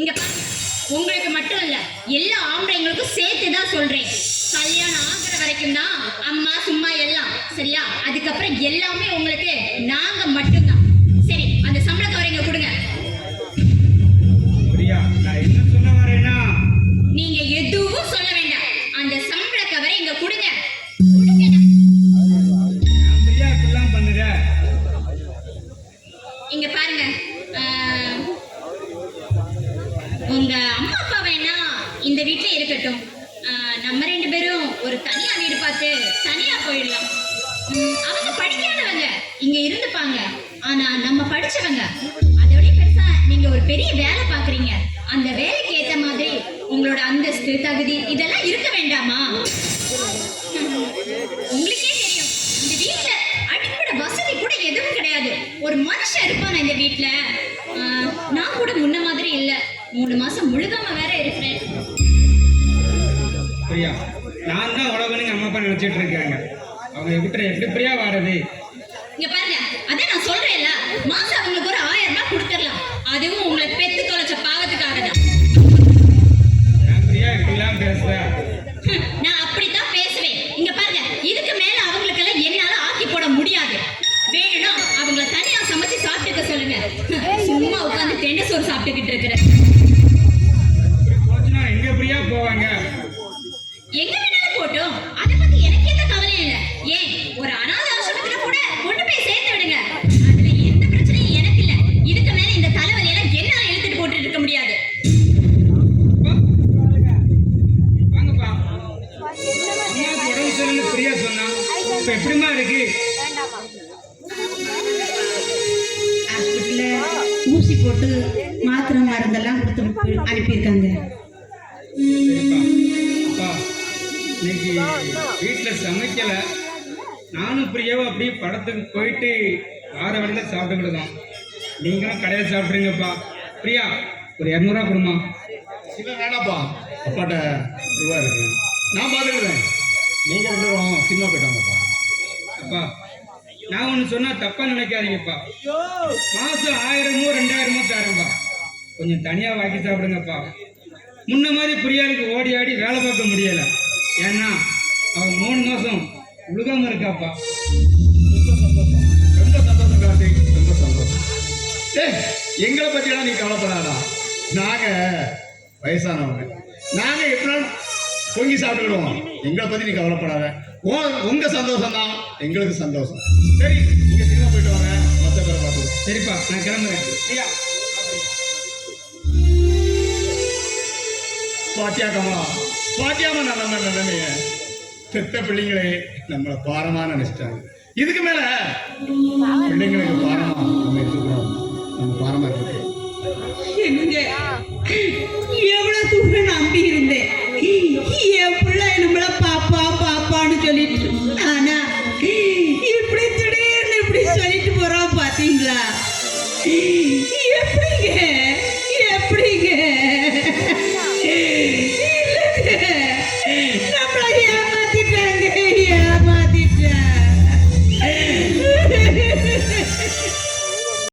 இங்க உங்களுக்கு மட்டும் இல்ல எல்லா ஆம்பளைங்களுக்கும் சேர்த்து தான் சொல்றேன். கல்யாணம் ஆகுற வரைக்கும் தான் அம்மா சும்மா எல்லாம் சரியா? அதுக்கப்புறம் எல்லாமே உங்களுக்கு நாங்க மட்டும்தான். சரி அந்த சம்பள கவரைங்க கொடுங்க. நீங்க எதுவும் சொல்ல வேண்டாம். அந்த சம்பள கவரை இங்க கொடுங்க. இங்க பாருங்க. உங்க அம்மா அப்பா வேணா இந்த வீட்டுல இருக்கட்டும். நம்ம ரெண்டு பேரும் ஒரு தனியா வீடு பார்த்து தனியா போயிடலாம். அவங்க படிக்காதவங்க இங்க இருந்துப்பாங்க. ஆனா நம்ம படிச்சவங்க அதோட பெருசா நீங்க ஒரு பெரிய வேலை பாக்குறீங்க அந்த வேலைக்கு ஏத்த மாதிரி உங்களோட அந்தஸ்து தகுதி இதெல்லாம் இருக்க வேண்டாமா? உங்களுக்கே தெரியும் இந்த வீட்டுல அடிப்படை வசதி கூட எதுவும் கிடையாது. ஒரு மனுஷன் இருப்பான இந்த வீட்டுல நான் கூட முன்ன மாதிரி இல்லை. மூணு மாசம் முழுகாம வேற இருக்கிறேன். பிரியா நான் தான் உலகம்னு அம்மா அப்பா நினைச்சிட்டு இருக்காங்க. அவங்க எப்படி எப்படி பிரியா வாரது? இங்க பாருங்க அதான் நான் சொல்றேன்ல மாசம் அவங்களுக்கு சோறு சாப்பிட்டுக்கிட்டு இருக்கிறேன் எங்க பிரியா போவாங்க? எங்க வேணாலும் போட்டோம். அதை பத்தி எனக்கு எந்த கவலையும் இல்ல. ஏன்? ஒரு அனாதை ஆசிரமத்துல கூட கொண்டு போய் சேர்த்து விடுங்க. அதுல எந்த பிரச்சனையும் எனக்கு இல்ல. இதுக்கு மேல இந்த தலைவலி எல்லாம் என்னால இழுத்துட்டு போட்டுட்டு இருக்க முடியாது. வாங்கப்பா. அம்மாவுக்கு உடம்பு சரியில்லைன்னு பிரியா சொன்னா. இப்ப எப்படிமா இருக்கு? ஊசி போட்டு மாத்திரை மருந்தெல்லாம் கொடுத்து அனுப்பியிருக்காங்க. அப்பா இன்னைக்கு வீட்டில் சமைக்கல. நானும் பிரியாவும் அப்படியே படத்துக்கு போயிட்டு வார வழியில் சாப்பிட்டுக்கிடுதோம் நீங்களும் கடையில் சாப்பிட்றீங்கப்பா பிரியா ஒரு இரநூறுவா கொடுமா. இல்லை வேணாப்பா. அப்பாட்ட ரூபா இருக்கு. நான் பார்த்துக்கிடுவேன் நீங்கள் ரெண்டு சினிமா போயிட்டாங்கப்பா அப்பா நான் ஒன்று சொன்னால் தப்பாக நினைக்காதீங்கப்பா. மாதம் ஆயிரமோ ரெண்டாயிரமோ தரேன்ப்பா. கொஞ்சம் தனியாக வாக்கி சாப்பிடுங்கப்பா. முன்ன மாதிரி பிரியாளுக்கு ஓடி ஆடி வேலை பார்க்க முடியலை. ஏன்னா அவன் மூணு மாதம் உழுகாமல் இருக்காப்பா. ரொம்ப சந்தோஷம். கார்த்திக். ரொம்ப சந்தோஷம். ஏய் எங்களை பற்றிலாம் நீ கவலைப்படாதா நாங்கள் வயசானவங்க. நாங்கள் எப்படினாலும் பொங்கி சாப்பிட்டுக்கிடுவோம். எங்களை பற்றி நீ கவலைப்படாத. உன் உங்கள் சந்தோஷம் தான் எங்களுக்கு சந்தோஷம். சரி நீங்கள் சினிமா போயிட்டு வாங்க. மற்ற பேரை பார்த்துக்கலாம் சரிப்பா நான் கிளம்புறேன். பிரியா பாத்தியா கமலா பாத்தியாம நம்ம நிலைமைய பெத்த பிள்ளைங்களே நம்மளை பாரமா நினைச்சிட்டாங்க. இதுக்கு மேல பிள்ளைங்களுக்கு பாரமா நம்ம இருக்கக்கூடாது நம்ம பாரமா என்னங்க? எவ்வளவு தூரம் நம்பி இருந்தேன். என் பாப்பா பாப்பான்னு சொல்லிட்டு ஆனா இப்படி திடீர்னு இப்படி சொல்லிட்டு போறோம் பாத்தீங்களா? எப்படிங்க? எப்படிங்க?